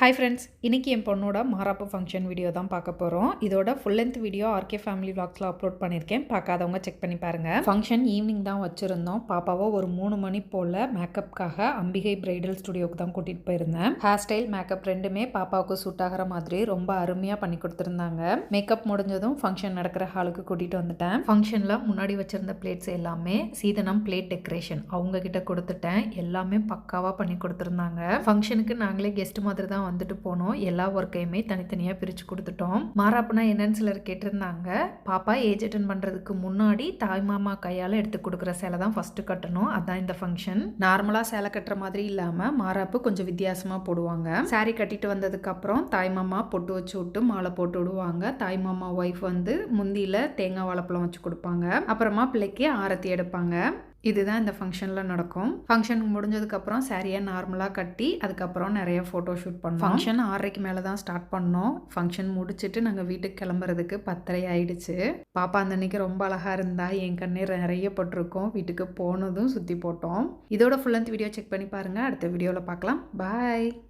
Hi friends இன்றைக்கி என் பொண்ணோட மாராப்பு function video தான் பார்க்க போகிறோம் இதோட full length video RK family vlogsல upload பண்ணியிருக்கேன். பார்க்காதவங்க செக் பண்ணி பாருங்கள் ஃபங்க்ஷன் ஈவினிங் தான் வச்சுருந்தோம். பாப்பாவை ஒரு மூணு மணி போல் மேக்கப்புக்காக அம்பிகை பிரைடல் ஸ்டுடியோக்கு தான் கூட்டிகிட்டு போயிருந்தேன். ஹேர் ஸ்டைல் மேக்கப் ரெண்டுமே பாப்பாவுக்கு சூட் ஆகிற மாதிரி ரொம்ப அருமையாக பண்ணி கொடுத்துருந்தாங்க. மேக்கப் முடிஞ்சதும் ஃபங்க்ஷன் நடக்கிற ஹாலுக்கு கூட்டிகிட்டு வந்துட்டேன். ஃபங்க்ஷனில் முன்னாடி வச்சுருந்த பிளேட்ஸ் எல்லாமே சீதனம் பிளேட் டெக்கரேஷன் அவங்கக்கிட்ட கொடுத்துட்டேன். எல்லாமே பக்காவாக பண்ணி கொடுத்துருந்தாங்க. ஃபங்க்ஷனுக்கு நாங்களே கெஸ்ட் மாதிரி தான் வந்துட்டு போனோம். எல்லா ஒர்க்கையுமே தனித்தனியாக பிரித்து கொடுத்துட்டோம். மாறாப்புனா என்னன்னு சிலர் கேட்டிருந்தாங்க. பாப்பா ஏஜ் அட்டன் பண்ணுறதுக்கு முன்னாடி தாய் மாமா கையால் எடுத்து கொடுக்குற சேலை தான் ஃபஸ்ட்டு கட்டணும். அதான் இந்த ஃபங்க்ஷன் நார்மலாக சேலை கட்டுற மாதிரி இல்லாமல் மாறாப்பு கொஞ்சம் வித்தியாசமாக போடுவாங்க. சாரி கட்டிட்டு வந்ததுக்கப்புறம் தாய் மாமா பொட்டு வச்சு விட்டு மாலை போட்டு விடுவாங்க. தாய் மாமா ஒய்ஃப் வந்து முந்தியில் தேங்காய் வாழைப்பழம் வச்சு கொடுப்பாங்க. அப்புறமா பிள்ளைக்கு ஆரத்தி எடுப்பாங்க. இதுதான் இந்த ஃபங்க்ஷனில் நடக்கும். ஃபங்க்ஷன் முடிஞ்சதுக்கப்புறம் சாரியை நார்மலாக கட்டி அதுக்கப்புறம் நிறைய ஃபோட்டோ ஷூட் பண்ணோம். ஃபங்க்ஷன் ஆறரைக்கு மேலே தான் ஸ்டார்ட் பண்ணோம். ஃபங்க்ஷன் முடிச்சுட்டு நாங்கள் வீட்டுக்கு கிளம்புறதுக்கு பத்தரை ஆயிடுச்சு. பாப்பா அந்த அன்னைக்கு ரொம்ப அழகாக இருந்தா என் கண்ணீர் நிறைய பட்டிருக்கோம். வீட்டுக்கு போனதும் சுற்றி போட்டோம். இதோட ஃபுல் லென்த் வீடியோ செக் பண்ணி பாருங்கள் அடுத்த வீடியோவில் பார்க்கலாம் பாய்